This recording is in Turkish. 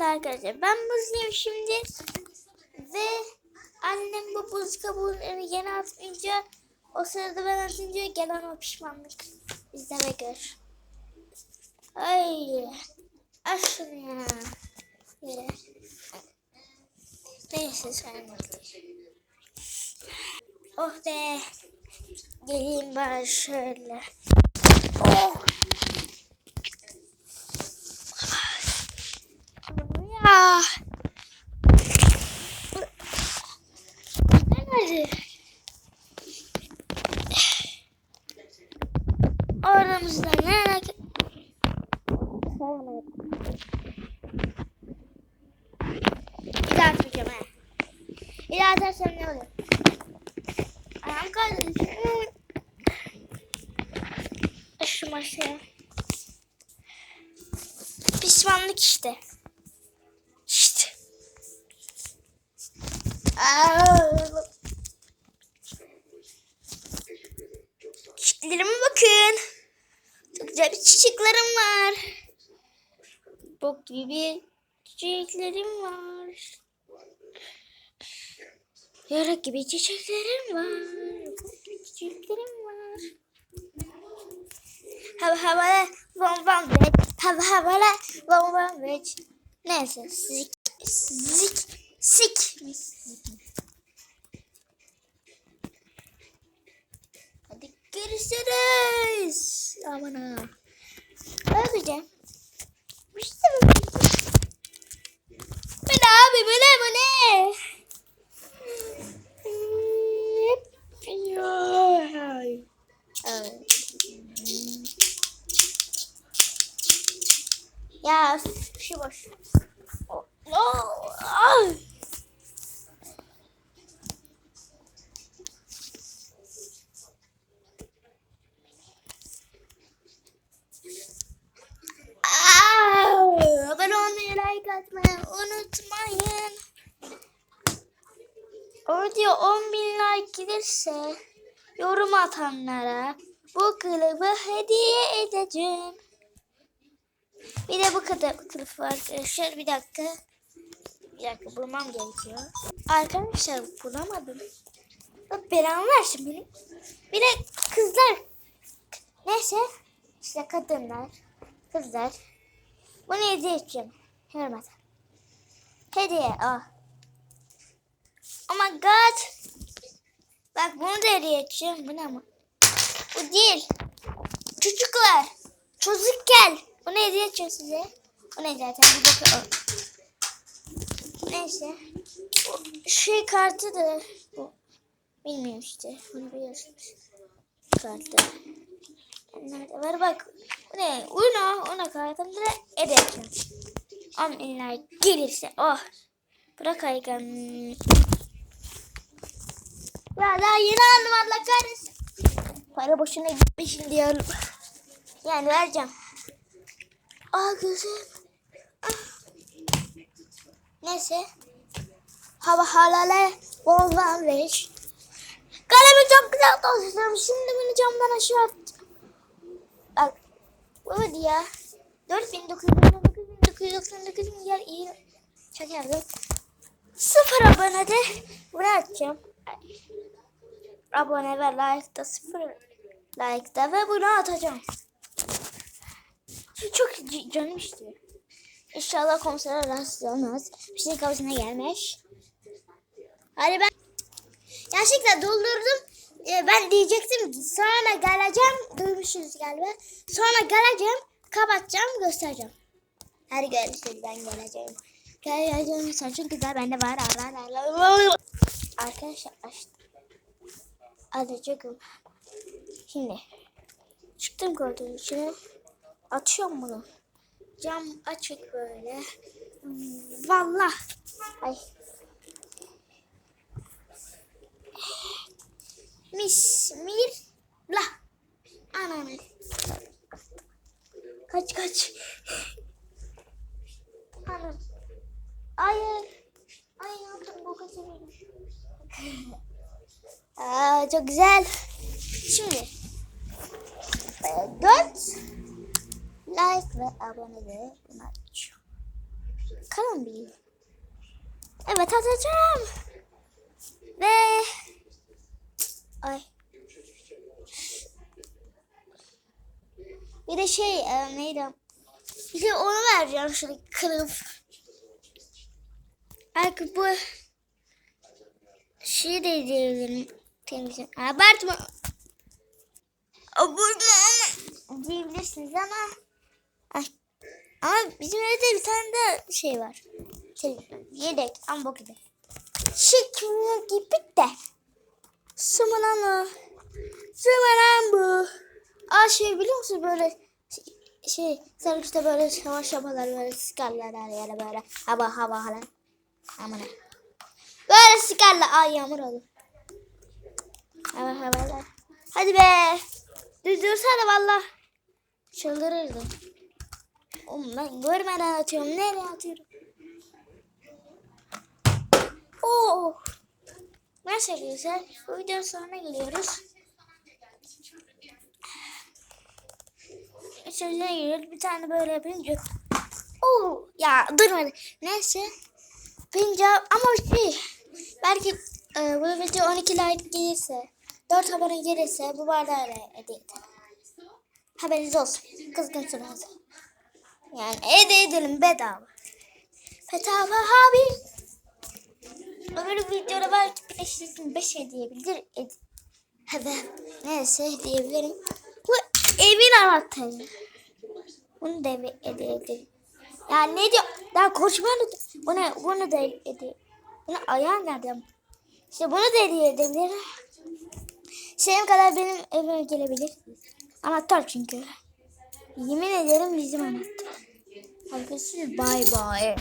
Şimdi arkadaşlar ben buzluyum şimdi. Ve annem bu buz kabuğunu yeni atmayınca o sırada ben atınca gelen o pişmanlık. İzleme gör. Ay. Aç şunu ya. Yere. Neyse sen Oh be. Geleyim ben şöyle. Oh. Ya. Nerede? Ne alaka? Bir daha atmayacağım ha. Bir daha atarsam ne olur? Ayağım kaydı. Şu masaya. Pişmanlık işte. İşte. Aa, Çiçeklerime bakın. Güzel çiçeklerim var. Bok gibi çiçeklerim var. Yarak gibi çiçeklerim var. Çiçeklerim var. Hava havala vom vom veç. Hava havala vom vom veç. Neyse zik zik sik? Hadi görüşürüz. Ha. Öpeceğim. İşte bu. Ne abi bu ne bu ne? Ya şu boş. Oh, oh, ay. Aa, Abone olmayı, like atmayı unutmayın. Orada 10 bin like gelirse yorum atanlara bu kılıbı hediye edeceğim. Bir de bu kadar kılıf var arkadaşlar. Bir dakika. Bir dakika bulmam gerekiyor. Arkadaşlar bulamadım. Belamı versin benim. Bir de kızlar. Neyse. İşte kadınlar. Kızlar. Bunu hediye edeceğim. Hürmet. Hediye. Ah. Oh my god. Bak bunu da hediye edeceğim. Bu ne ama? Bu değil. Çocuklar. Çocuk gel. Bunu hediye edeceğim size. O ne zaten bir bakın. Neyse. Bu şey kartı da bu. Bilmiyorum işte. Bunu biliyorsunuz. Kartı. Nerede var bak. Bu ne? Uno. Ona kartımda edeceğim. Aminler gelirse. Oh. Bırak aygan. Ya daha yeni aldım Allah kahretsin. Para boşuna gitmiş diyorum. Yani vereceğim. Aa gözüm. Ah. Neyse. Hava halale volvan veş. Kalemi çok güzel doldurdum. Şimdi bunu camdan aşağı attım. Bak. Bu ya. 4999 milyar iyi. Yazdım. Sıfır abone de bunu atacağım. Abone ve like da sıfır like da ve bunu atacağım. Çok canım istiyor. İnşallah konsere rahatsız olmaz. Bir şey kafasına gelmiş. Hadi ben gerçekten doldurdum. Ee, ben diyecektim sonra geleceğim. Duymuşsunuz galiba. Sonra geleceğim. Kapatacağım göstereceğim. Hadi görüşürüz ben geleceğim. Geleceğim. Saçın güzel bende var. Arkadaşlar. Alacağım. Şimdi çıktım gördüğünüz için atıyorum bunu. Cam açık böyle. Vallahi. Ay. Bismillah. Aa, çok güzel. Şimdi. e, Dört like ve abone de açıyorum. Atalım bir. Evet atacağım. Ve ay. Bir de şey e, neydi? Bir de onu vereceğim şöyle kırıp. Belki bu şey de diyebilirim. Temizim. Abartma. Abartma ama diyebilirsiniz ama ay. Ama bizim evde bir tane de şey var. Televizyon. Yedek ama bok gibi. Çıkmıyor gibi de. Sımalan o. Sımalan bu. Aa şey biliyor musun böyle şey, şey servisde böyle savaş yaparlar böyle sıkarlar her yere böyle hava hava hava. Aman ha. Böyle sıkarlar. Ay yağmur olur. Hava havalar. Hadi be. Düz dursana valla. Çıldırırdım. Oğlum ben görmeden atıyorum. Nereye atıyorum? Oo. Neyse güzel. Bu videonun sonuna geliyoruz. Sözüne geliyoruz. Bir tane böyle yapınca. Oo. Ya durmadı. Neyse. Pince ama şey. Belki e, bu video 12 like gelirse. 4 abone gelirse bu bardağı hediye. Haberiniz olsun. Kızgınsınız. Yani hediye edelim bedava. Bedava abi. Öbür videoda belki PlayStation 5 hediye edebilir. Ed evet. Neyse diyebilirim. Bu evin anahtarı. Bunu da hediye ederim. Ya ne diyor? Daha konuşmalı. Bunu, bunu da hediye. Bunu ayağı nereden? İşte bunu edebilirim. Senin kadar benim evime gelebilir. Anahtar çünkü. Yemin ederim bizim anahtar. Arkadaşlar bay bay.